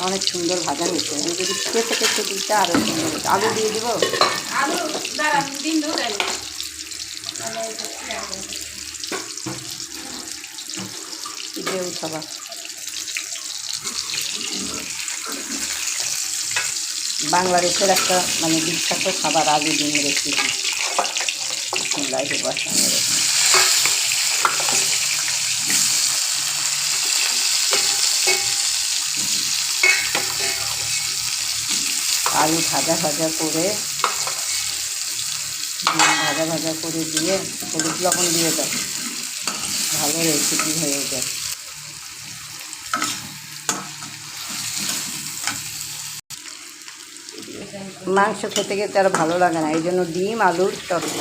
অনেক সুন্দর ভাজা হয়েছে। আমি যদি থেকে একটু দিতে আরও সুন্দর হতো আলু দিয়ে দিব? আলু ডিম বাংলাদেশের একটা মানে বিখ্যাত খাবার আলু ডিমের রেসিপি বসানো আলু ভাজা ভাজা করে ভাজা ভাজা করে দিয়ে হলুদ লবণ দিয়ে দাও ভালো রেসিপি হয়ে যায়। মাংস খেতে খেতে আর ভালো লাগে না, এই জন্য ডিম, আলুর তরকারি।